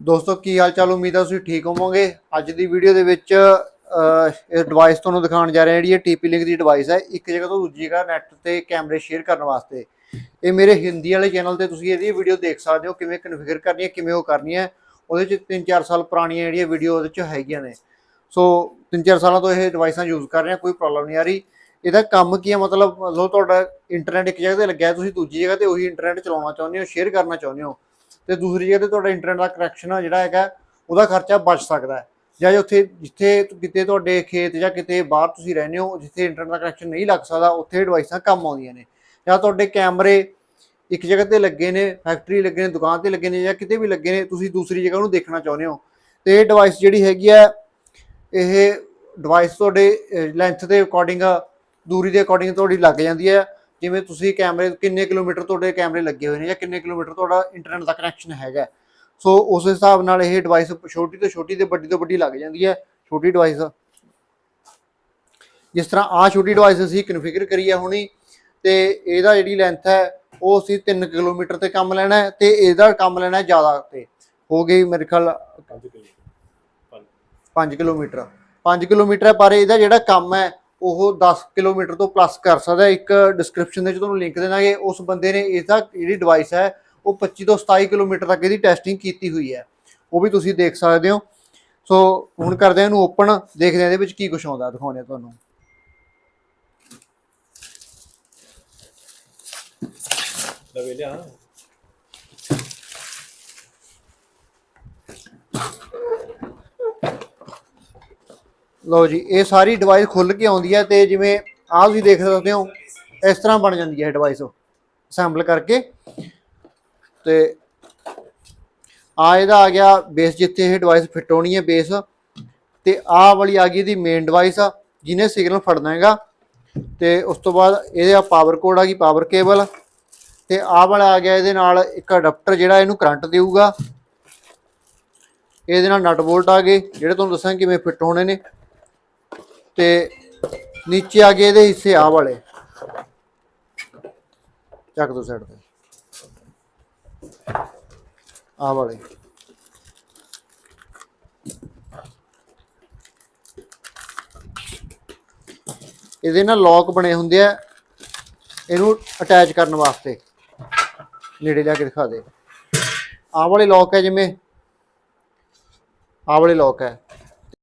ਦੋਸਤੋ, ਕੀ ਹਾਲ ਚਾਲ ਉਮੀਦ ਹੈ ਤੁਸੀਂ ਠੀਕ ਹੋਵੋਗੇ। ਅੱਜ ਦੀ ਵੀਡੀਓ ਦੇ ਵਿੱਚ ਇਹ ਡਿਵਾਈਸ ਤੁਹਾਨੂੰ ਦਿਖਾਉਣ ਜਾ ਰਹੇ ਹਾਂ। ਜਿਹੜੀ ਇਹ ਟੀਪੀ ਲਿੰਕ ਦੀ ਡਿਵਾਈਸ ਹੈ, ਇੱਕ ਜਗ੍ਹਾ ਤੋਂ ਦੂਜੀ ਜਗ੍ਹਾ ਨੈਟ ਤੇ ਕੈਮਰੇ ਸ਼ੇਅਰ ਕਰਨ ਵਾਸਤੇ। ਇਹ ਮੇਰੇ ਹਿੰਦੀ ਵਾਲੇ ਚੈਨਲ ਤੇ ਤੁਸੀਂ ਇਹਦੀ ਵੀਡੀਓ ਦੇਖ ਸਕਦੇ ਹੋ, ਕਿਵੇਂ ਕਨਫਿਗਰ ਕਰਨੀ ਹੈ, ਕਿਵੇਂ ਉਹ ਕਰਨੀ ਹੈ। ਉਹਦੇ ਚ 3-4 ਸਾਲ ਪੁਰਾਣੀਆਂ ਜਿਹੜੀਆਂ ਵੀਡੀਓ ਉਹਦੇ ਚ ਹੈਗੀਆਂ ਨੇ। ਸੋ 3-4 ਸਾਲਾਂ ਤੋਂ ਇਹ ਡਿਵਾਈਸਾਂ ਯੂਜ਼ ਕਰ ਰਹੇ ਹਾਂ, ਕੋਈ ਪ੍ਰੋਬਲਮ ਨਹੀਂ ਆ ਰਹੀ। ਇਹਦਾ ਕੰਮ ਕੀ ਹੈ ਮਤਲਬ ਮਤਲਬ ਤੁਹਾਡਾ ਇੰਟਰਨੈਟ ਇੱਕ ਜਗ੍ਹਾ ਤੇ ਲੱਗਿਆ ਤੁਸੀਂ ਦੂਜੀ ਜਗ੍ਹਾ ਤੇ ਉਹੀ ਇੰਟਰਨੈਟ ਚਲਾਉਣਾ ਚਾਹੁੰਦੇ ਹੋ ਸ਼ੇਅਰ ਕਰਨਾ ਚਾਹੁੰਦੇ ਹੋ। ਤੇ ਦੂਸਰੀ ਜਗ੍ਹਾ ਤੇ ਤੁਹਾਡਾ ਇੰਟਰਨੈਟ ਦਾ ਕਨੈਕਸ਼ਨ ਆ ਜਿਹੜਾ ਹੈਗਾ, ਉਹਦਾ ਖਰਚਾ ਬਚ ਸਕਦਾ ਹੈ। ਜਾਂ ਉੱਥੇ, ਜਿੱਥੇ ਕਿਤੇ ਤੁਹਾਡੇ ਖੇਤ ਜਾਂ ਕਿਤੇ ਬਾਹਰ ਤੁਸੀਂ ਰਹਿੰਦੇ ਹੋ, ਜਿੱਥੇ ਇੰਟਰਨੈਟ ਦਾ ਕਨੈਕਸ਼ਨ ਨਹੀਂ ਲੱਗ ਸਕਦਾ, ਉੱਥੇ ਡਿਵਾਈਸਾਂ ਕੰਮ ਆਉਂਦੀਆਂ ਨੇ। ਜਾਂ ਤੁਹਾਡੇ ਕੈਮਰੇ ਇੱਕ ਜਗ੍ਹਾ ਤੇ ਲੱਗੇ ਨੇ ਫੈਕਟਰੀ ਲੱਗੇ ਨੇ, ਦੁਕਾਨ ਤੇ ਲੱਗੇ ਨੇ ਜਾਂ ਕਿਤੇ ਵੀ ਲੱਗੇ ਨੇ, ਤੁਸੀਂ ਦੂਸਰੀ ਜਗ੍ਹਾ ਨੂੰ ਦੇਖਣਾ ਚਾਹੁੰਦੇ ਹੋ। ਤੇ ਇਹ ਡਿਵਾਈਸ ਜਿਹੜੀ ਹੈਗੀ ਆ, ਇਹ ਡਿਵਾਈਸ ਤੁਹਾਡੇ ਲੈਂਥ ਦੇ ਅਕੋਰਡਿੰਗ ਦੂਰੀ ਦੇ ਅਕੋਰਡਿੰਗ ਤੁਹਾਡੀ ਲੱਗ ਜਾਂਦੀ ਹੈ। ਜਿਵੇਂ ਤੁਸੀਂ ਕੈਮਰੇ ਕਿੰਨੇ ਕਿਲੋਮੀਟਰ ਤੁਹਾਡੇ ਕੈਮਰੇ ਲੱਗੇ ਹੋਏ ਨੇ ਜਾਂ ਕਿੰਨੇ ਕਿਲੋਮੀਟਰ ਤੁਹਾਡਾ ਇੰਟਰਨੈਟ ਦਾ ਕਨੈਕਸ਼ਨ ਹੈਗਾ? ਸੋ ਉਸ ਹਿਸਾਬ ਨਾਲ ਇਹ ਡਿਵਾਈਸ ਛੋਟੀ ਤੋਂ ਛੋਟੀ ਤੇ ਵੱਡੀ ਤੋਂ ਵੱਡੀ ਲੱਗ ਜਾਂਦੀ ਹੈ ਛੋਟੀ ਡਿਵਾਈਸ ਜਿਸ ਤਰ੍ਹਾਂ ਆ ਛੋਟੀ ਡਿਵਾਈਸ ਅਸੀਂ ਕਨਫਿਗਰ ਕਰੀ ਹੈ ਹੁਣੀ ਤੇ ਇਹਦਾ ਜਿਹੜੀ ਲੈਂਥ ਹੈ ਉਹ ਅਸੀਂ 3 ਕਿਲੋਮੀਟਰ ਤੇ ਕੰਮ ਲੈਣਾ ਹੈ ਤੇ ਇਹਦਾ ਕੰਮ ਲੈਣਾ ਹੈ ਜ਼ਿਆਦਾ ਤੇ। ਹੋ ਗਈ ਮੇਰੇ ਖਿਆਲ 5 ਕਿਲੋਮੀਟਰ। 5 ਕਿਲੋਮੀਟਰ ਹੈ ਪਰ ਇਹਦਾ ਜਿਹੜਾ ਕੰਮ ਹੈ ਉਹ 10 ਕਿਲੋਮੀਟਰ ਤੋਂ ਪਲੱਸ ਕਰ ਸਕਦਾ ਇੱਕ ਡਿਸਕ੍ਰਿਪਸ਼ਨ ਦੇ ਵਿੱਚ ਤੁਹਾਨੂੰ ਲਿੰਕ ਦੇਣਾਗੇ ਉਸ ਬੰਦੇ ਨੇ ਇਹਦਾ ਜਿਹੜੀ ਡਿਵਾਈਸ ਹੈ, ਉਹ 25 ਤੋਂ 27 ਕਿਲੋਮੀਟਰ ਤੱਕ ਇਹਦੀ ਟੈਸਟਿੰਗ ਕੀਤੀ ਹੋਈ ਹੈ। ਉਹ ਵੀ ਤੁਸੀਂ ਦੇਖ ਸਕਦੇ ਹੋ। ਸੋ ਹੁਣ ਕਰਦੇ ਹਾਂ ਇਹਨੂੰ ਓਪਨ ਦੇਖਦੇ ਹਾਂ ਇਹਦੇ ਵਿੱਚ ਕੀ ਕੁਝ ਆਉਂਦਾ। ਦਿਖਾਉਂਦੇ ਤੁਹਾਨੂੰ। ਲਵੇ ਲਿਆ ਲਓ ਜੀ, ਇਹ ਸਾਰੀ ਡਿਵਾਈਸ ਖੁੱਲ ਕੇ ਆਉਂਦੀ ਹੈ ਤੇ ਜਿਵੇਂ ਆਹ ਤੁਸੀਂ ਦੇਖ ਸਕਦੇ ਹੋ, ਇਸ ਤਰ੍ਹਾਂ ਬਣ ਜਾਂਦੀ ਹੈ ਇਹ ਡਿਵਾਈਸ ਅਸੈਂਬਲ ਕਰਕੇ। ਤੇ ਆ ਇਹਦਾ ਆ ਗਿਆ ਬੇਸ ਜਿੱਥੇ ਇਹ ਡਿਵਾਈਸ ਫਿੱਟ ਹੋਣੀ ਹੈ ਬੇਸ ਤੇ ਆਹ ਵਾਲੀ ਆ ਗਈ ਇਹਦੀ ਮੇਨ ਡਿਵਾਈਸ ਆ, ਜਿਹਨੇ ਸਿਗਨਲ ਫੜਨਾ ਹੈਗਾ। ਤੇ ਉਸ ਤੋਂ ਬਾਅਦ ਇਹਦੇ ਆ ਪਾਵਰ ਕੋਡ ਆ ਗਈ ਪਾਵਰ ਕੇਬਲ ਤੇ ਆਹ ਵਾਲਾ ਆ ਗਿਆ ਇਹਦੇ ਨਾਲ ਇੱਕ ਅਡਾਪਟਰ ਜਿਹੜਾ ਇਹਨੂੰ ਕਰੰਟ ਦੇਊਗਾ। ਇਹਦੇ ਨਾਲ ਨਟ ਬੋਲਟ ਆ ਗਏ, ਜਿਹੜੇ ਤੁਹਾਨੂੰ ਦੱਸਾਂ ਕਿਵੇਂ ਫਿੱਟ ਹੋਣੇ ਨੇ। ਤੇ ਨੀਚੇ ਆ ਗਏ ਇਹਦੇ ਹਿੱਸੇ ਆ ਵਾਲੇ। ਚੱਕ ਦੋ ਸਾਈਡ ਤੇ। ਆ ਵਾਲੇ। ਇਹਦੇ ਨਾਲ ਲੌਕ ਬਣੇ ਹੁੰਦੇ ਆ। ਇਹਨੂੰ ਅਟੈਚ ਕਰਨ ਵਾਸਤੇ। ਨੇੜੇ ਜਾ ਕੇ ਦਿਖਾ ਦੇ। ਆ ਵਾਲੇ ਲੌਕ ਹੈ ਜਿਵੇਂ। ਆ ਵਾਲੇ ਲੌਕ ਹੈ